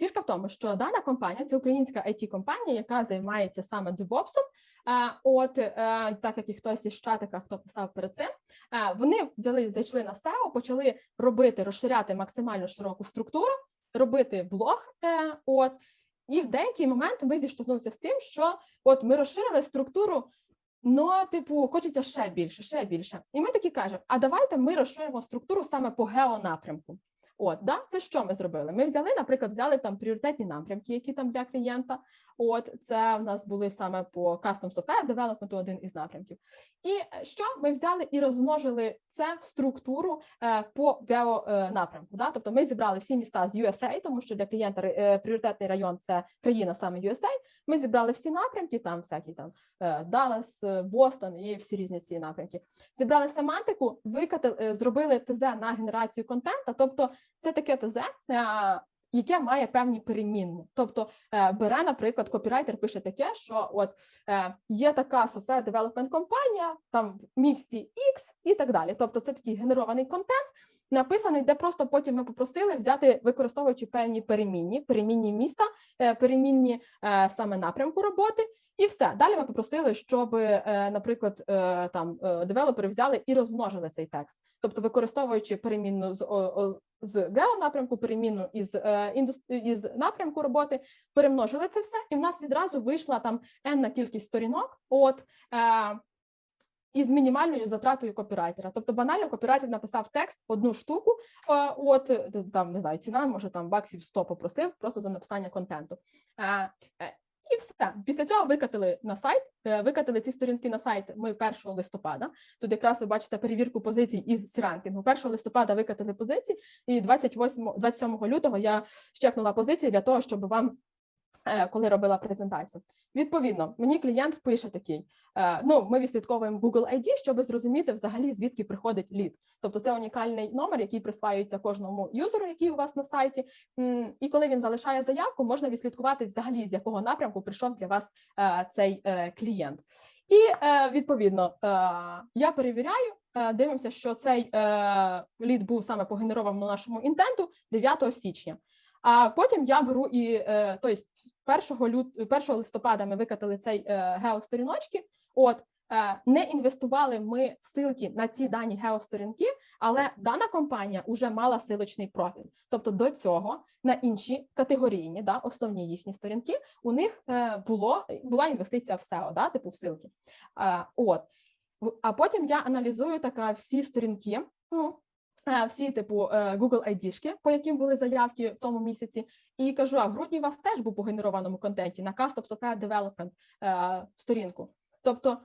фішка в тому, що дана компанія це українська it компанія яка займається саме DevOps. От так як і хтось із чатика, хто писав перед цим, вони взяли, зайшли на SEO, почали робити, розширяти максимально широку структуру, робити блог. От і в деякий момент ми зіштовхнулися з тим, що от ми розширили структуру. Ну, типу, хочеться ще більше, ще більше. І ми такі кажемо: а давайте ми розширимо структуру саме по геонапрямку. От, да, це що ми зробили? Ми взяли, наприклад, взяли там пріоритетні напрямки, які там для клієнта. От це в нас були саме по Custom Software Development один із напрямків. І що ми взяли і розмножили це в структуру е, по геонапрямку. Да? Тобто ми зібрали всі міста з USA, тому що для клієнта е, пріоритетний район це країна саме USA. Ми зібрали всі напрямки, там всякі там е, Даллас, Бостон і всі різні ці напрямки. Зібрали семантику, викатили, зробили ТЗ на генерацію контента. Тобто, це таке ТЗ, яке має певні перемінні. Тобто е, бере, наприклад, копірайтер пише таке, що от е, є така software development компанія, там в міксті X і так далі. Тобто, це такий генерований контент. Написаний, де просто потім ми попросили взяти, використовуючи певні перемінні, перемінні міста, е, перемінні саме напрямку роботи, і все. Далі ми попросили, щоб, наприклад, там девелопери взяли і розмножили цей текст, тобто використовуючи перемінну з з геонапрямку, переміну із е, із напрямку роботи, перемножили це все, і в нас відразу вийшла там енна кількість сторінок. От е, із мінімальною затратою копірайтера. Тобто банально копірайтер написав текст одну штуку, е, от там не знаю, ціна, може там баксів 100 попросив просто за написання контенту. Е, е, і все після цього викатили на сайт. Е, викатили ці сторінки на сайт. Ми 1 листопада. Тут якраз ви бачите перевірку позицій із сіранкінгу. 1 листопада викатили позиції, і 28, 27 лютого я щепнула позиції для того, щоб вам Е, коли робила презентацію. Відповідно, мені клієнт пише такий: е, ну, ми відслідковуємо Google ID, щоб зрозуміти взагалі звідки приходить лід. Тобто це унікальний номер, який присваюється кожному юзеру, який у вас на сайті. І коли він залишає заявку, можна відслідкувати взагалі з якого напрямку прийшов для вас е, цей клієнт. І відповідно я перевіряю. Дивимося, що цей лід був саме по генерованому нашому інтенту 9 січня. А потім я беру і тобто 1 лют 1 листопада ми викатали цей е, геосторіночки. От е, не інвестували ми в силки на ці дані геосторінки, але дана компанія вже мала силочний профіль. Тобто до цього на інші категорійні, да, основні їхні сторінки, у них було була інвестиція в SEO, да, типу в силки. От а потім я аналізую така всі сторінки. Ну, всі, типу, е, Google ID-шки, по яким були заявки в тому місяці, і кажу: а в грудні у вас теж був по генерованому контенті на Custom Software Development е, сторінку. Тобто,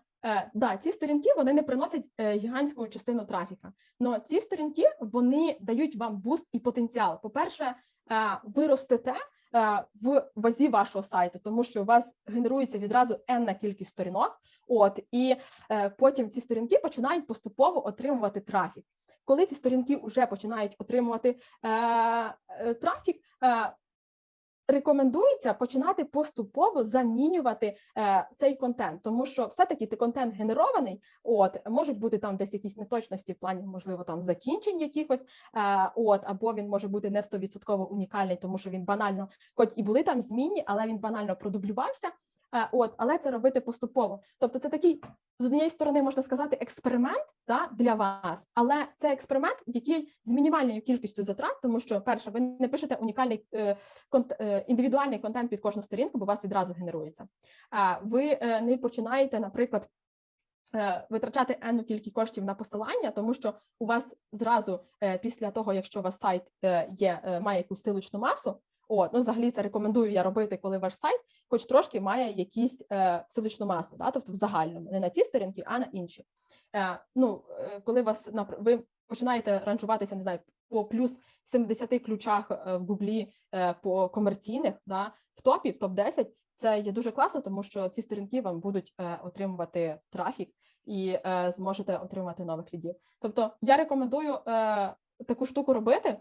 да, ці сторінки вони не приносять гігантську частину трафіка. але ці сторінки вони дають вам буст і потенціал. По-перше, ви ростете в вазі вашого сайту, тому що у вас генерується відразу енна кількість сторінок. От і потім ці сторінки починають поступово отримувати трафік коли ці сторінки вже починають отримувати е, е, трафік. Е, Рекомендується починати поступово замінювати е, цей контент, тому що все-таки ти контент генерований, от можуть бути там десь якісь неточності в плані, можливо, там закінчень якихось, е, от або він може бути не 100% унікальний, тому що він банально, хоч і були там змінні, але він банально продублювався. Е, от, але це робити поступово. Тобто, це такий з однієї сторони можна сказати експеримент да, для вас, але це експеримент, який з мінімальною кількістю затрат, тому що перше, ви не пишете унікальний е, конт, е, індивідуальний контент під кожну сторінку, бо у вас відразу генерується. А ви е, не починаєте, наприклад. Витрачати енну кількість коштів на посилання, тому що у вас зразу після того, якщо у вас сайт є, має якусь силочну масу, От, ну взагалі це рекомендую я робити, коли ваш сайт, хоч трошки має якісь е, силичну масу, да? тобто в загальному, не на ці сторінки, а на інші. Е, Ну, е, коли вас ви починаєте ранжуватися, не знаю, по плюс 70 ключах е, в Гуглі е, по комерційних, да, в топі, в топ 10 це є дуже класно, тому що ці сторінки вам будуть е, отримувати трафік і е, зможете отримати нових лідів. Тобто я рекомендую е, таку штуку робити.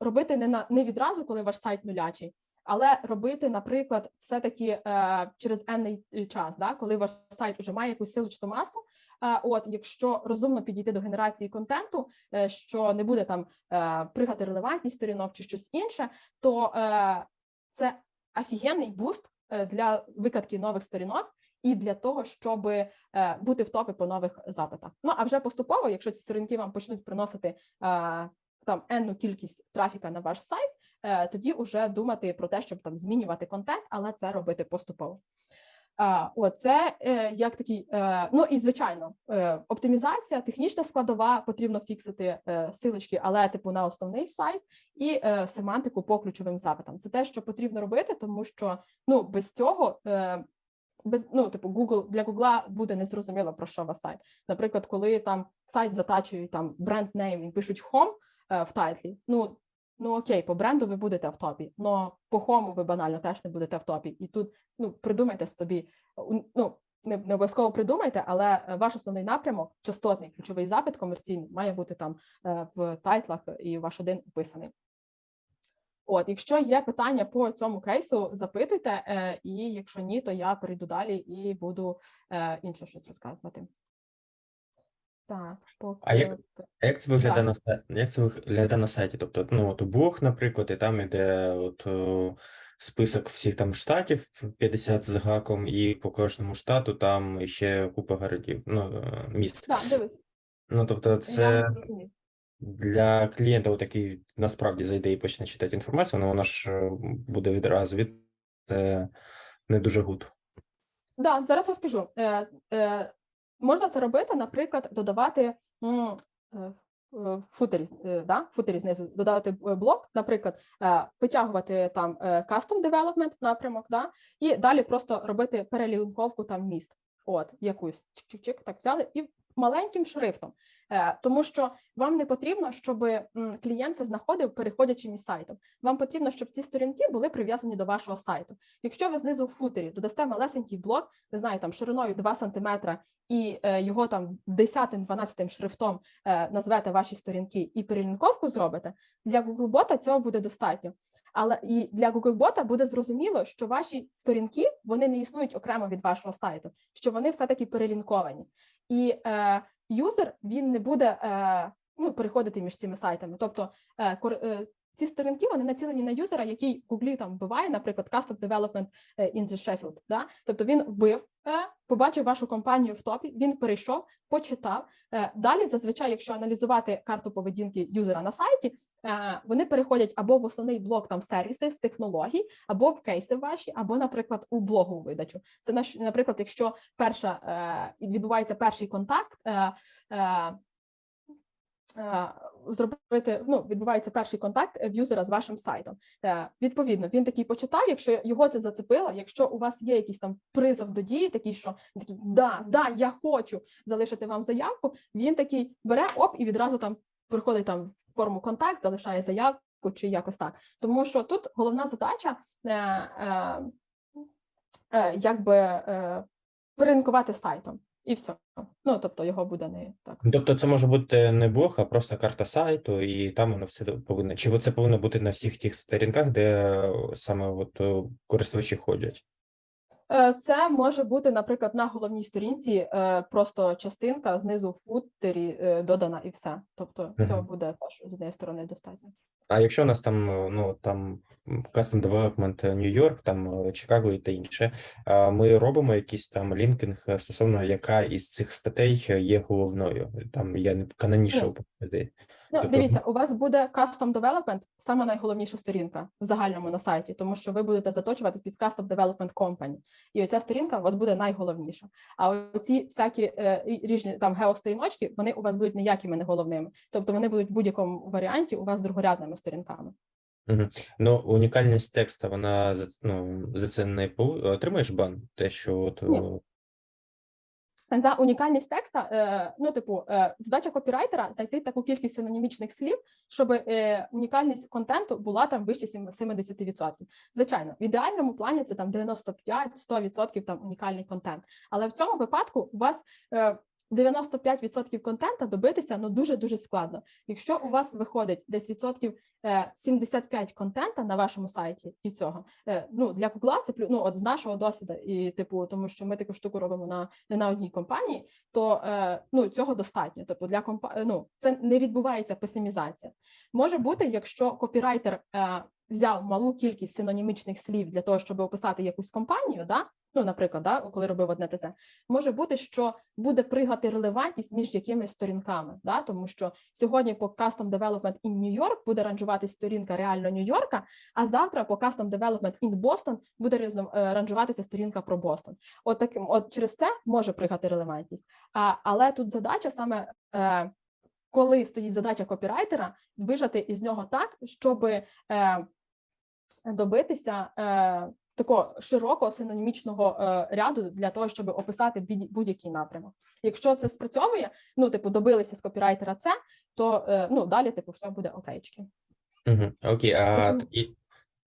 Робити не на не відразу, коли ваш сайт нулячий, але робити, наприклад, все-таки е, через енний час, да, коли ваш сайт вже має якусь силочну масу. Е, от, якщо розумно підійти до генерації контенту, що не буде там пригати релевантність сторінок чи щось інше, то це офігенний буст е, для викатки нових сторінок. І для того, щоб е, бути в топі по нових запитах. Ну а вже поступово, якщо ці сторінки вам почнуть приносити е, там енну кількість трафіка на ваш сайт, е, тоді вже думати про те, щоб там змінювати контент, але це робити поступово. Оце е, як такий, е, ну і звичайно, е, оптимізація, технічна складова, потрібно фіксити е, силочки, але типу на основний сайт і е, семантику по ключовим запитам. Це те, що потрібно робити, тому що ну без цього. Е, без ну, типу, Google для Google буде незрозуміло про що вас сайт. Наприклад, коли там сайт затачують там бренд нейм і пишуть home е, в тайтлі. Ну ну окей, по бренду ви будете в топі, але по хому ви банально теж не будете в топі. І тут ну придумайте собі, ну не, не обов'язково придумайте, але е, ваш основний напрямок, частотний ключовий запит комерційний, має бути там е, в тайтлах і ваш один описаний. От, якщо є питання по цьому кейсу, запитуйте, е, і якщо ні, то я перейду далі і буду е, інше щось розказувати. Так, поки... А як, а як це виглядає на са- як це виглядає на сайті? Тобто, ну от у блог, наприклад, і там іде от о, список всіх там штатів 50 з гаком, і по кожному штату там ще купа городів, ну е, міст. Так, дивись, Ну тобто, я це зрозумів. для клієнта, от який насправді зайде і почне читати інформацію, ну вона ж е, буде відразу від це не дуже гуд. Да, зараз розкажу. Е, е, можна це робити, наприклад, додавати м, е, футері, е, да, футері знизу додати е, блок, наприклад, е, витягувати там е, custom development напрямок, да, і далі просто робити перелінковку там міст. От, якусь чик-чик-чик, так взяли, і маленьким шрифтом. Е, тому що вам не потрібно, щоб клієнт це знаходив, переходячи між сайтом. Вам потрібно, щоб ці сторінки були прив'язані до вашого сайту. Якщо ви знизу в футері додасте малесенький блок, не знаю, там шириною 2 см, і е, його там 10-12 шрифтом е, назвете ваші сторінки і перелінковку зробите, для Googlebot цього буде достатньо. Але і для Googlebot буде зрозуміло, що ваші сторінки вони не існують окремо від вашого сайту, що вони все-таки перелінковані. І е, юзер він не буде е, ну, переходити між цими сайтами. Тобто е, е, ці сторінки вони націлені на юзера, який в Гуглі там вбиває, наприклад, Custom Development е, in the Sheffield. Да? Тобто він вбив, е, побачив вашу компанію в топі, він перейшов, почитав. Е, Далі, зазвичай, якщо аналізувати карту поведінки юзера на сайті, вони переходять або в основний блок там сервіси з технологій, або в кейси ваші, або, наприклад, у блогову видачу. Це наприклад, якщо перша відбувається перший контакт. Е, е, е, Зробити ну відбувається перший контакт в юзера з вашим сайтом. Е, Відповідно, він такий почитав. Якщо його це зацепило, якщо у вас є якийсь там призов до дії, такий, що такий да, да, я хочу залишити вам заявку. Він такий бере оп і відразу там приходить там в форму контакт, залишає заявку чи якось так. Тому що тут головна задача е, е, е, якби е, перелінкувати сайтом, і все. Ну тобто його буде не так. Ну, Тобто це може бути не блог, а просто карта сайту, і там воно все повинно. Чи це повинно бути на всіх тих сторінках, де е, саме от е, користувачі ходять? Е, Це може бути, наприклад, на головній сторінці просто частинка знизу в футері додана і все. Тобто цього буде теж з однієї сторони достатньо. А якщо у нас там ну там Custom Development Нью-Йорк, там е, Чикаго і та інше, ми робимо якийсь там лінкінг е, стосовно яка із цих статей е, є головною. Там я не каноніше Ну. Ну, Тобто- дивіться, у вас буде custom development, саме найголовніша сторінка в загальному на сайті, тому що ви будете заточувати під custom development company. І оця сторінка у вас буде найголовніша. А оці всякі е, і- різні там геосторіночки, вони у вас будуть ніякими не головними. Тобто вони будуть в будь-якому варіанті у вас другорядними сторінками. Ну, унікальність текста, вона за, ну, за це не полу- отримаєш бан? Те, що от, Ні. За унікальність текста, е, ну, типу, е, задача копірайтера знайти таку кількість синонімічних слів, щоб е, унікальність контенту була там вище сім- 70%. Звичайно, в ідеальному плані це там 95-100% там унікальний контент. Але в цьому випадку у вас е, 95% контента добитися ну дуже дуже складно. Якщо у вас виходить десь відсотків е, 75 контента на вашому сайті і цього, е, ну для Гугла це ну, от з нашого досвіду, і типу, тому що ми таку штуку робимо на не на одній компанії, то е, ну цього достатньо. Тобто для компа... ну це не відбувається песимізація. Може бути, якщо копірайтер е, взяв малу кількість синонімічних слів для того, щоб описати якусь компанію, да? Ну, наприклад, да, коли робив одне те, може бути, що буде пригати релевантність між якимись сторінками, да? тому що сьогодні по Custom Development in New York буде ранжуватись сторінка реально Нью-Йорка, а завтра по Custom Development in Boston буде е, ранжуватися сторінка про Бостон. От таким, от через це може пригати релевантність. А, але тут задача саме. Е, коли стоїть задача копірайтера, вижати із нього так, щоб е, добитися е, такого широкого синонімічного е, ряду для того, щоб описати будь- будь-який напрямок. Якщо це спрацьовує, ну типу добилися з копірайтера це, то е, ну далі, типу, все буде окейчки. Угу. Окей, а тоді,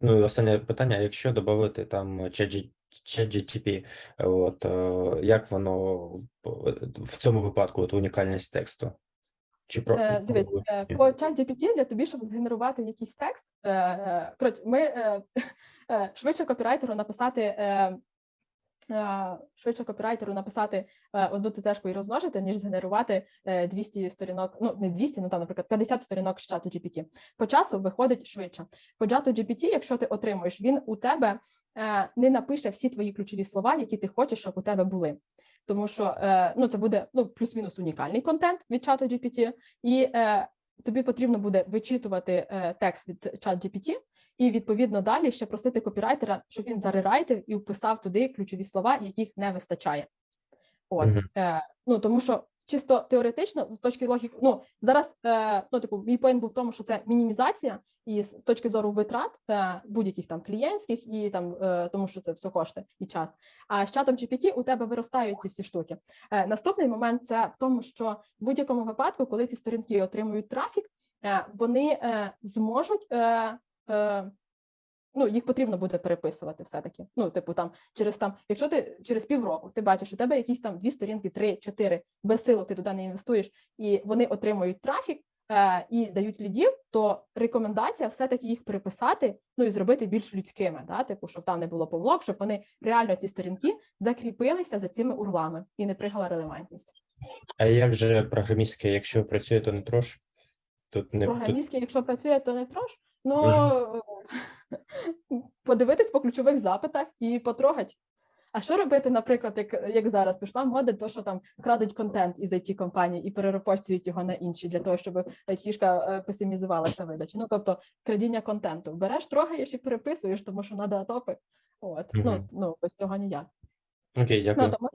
ну і останнє питання: якщо додати там ChatG- ChatGPT, от е, як воно в цьому випадку от унікальність тексту? Чи про Е, дивись, е, по ChatGPT для тобі, щоб згенерувати якийсь текст, е, коротше, ми швидше копірайтеру написати. Швидше копірайтеру написати одну тезешку і розмножити, ніж згенерувати е, 200 сторінок, ну не 200, ну там, наприклад, 50 сторінок з чату GPT. По часу виходить швидше. По чату GPT, якщо ти отримуєш, він у тебе не напише всі твої ключові слова, які ти хочеш, щоб у тебе були. Тому що е, ну, це буде ну, плюс-мінус унікальний контент від чату GPT, і е, тобі потрібно буде вичитувати е, текст від чат GPT, і відповідно далі ще просити копірайтера, щоб він зарерайтив і вписав туди ключові слова, яких не вистачає. От Мгм. е, ну тому що чисто теоретично, з точки логіки, ну зараз е, ну типу, мій поінт був в тому, що це мінімізація, і з точки зору витрат е, будь-яких там клієнтських і там е, тому, що це все кошти і час. А з чатом GPT у тебе виростають ці всі штуки. Е, наступний момент це в тому, що в будь-якому випадку, коли ці сторінки отримують трафік, е, вони е, зможуть. Е, Ну, їх потрібно буде переписувати все-таки. Ну, типу, там через там, якщо ти через півроку ти бачиш, у тебе якісь там дві сторінки, три, чотири без силу ти туди не інвестуєш, і вони отримують трафік е, і дають лідів, то рекомендація все-таки їх переписати, ну і зробити більш людськими, да? типу, щоб там не було помилок, щоб вони реально ці сторінки закріпилися за цими урлами і не пригала релевантність. А як же програмістське, якщо працює, то не трош? Тут не тут... Програмістський, якщо працює, то не трош. Ну подивитись по ключових запитах і потрогать. А що робити, наприклад, як, як зараз пішла мода, то що там крадуть контент із it компаній і перерепостюють його на інші для того, щоб айтішка е, песимізувалася видача. Ну тобто крадіння контенту. Береш, трогаєш і переписуєш, тому що треба топи. От ну Мгм. ну без цього ніяк. Окей, дякую. Ну тому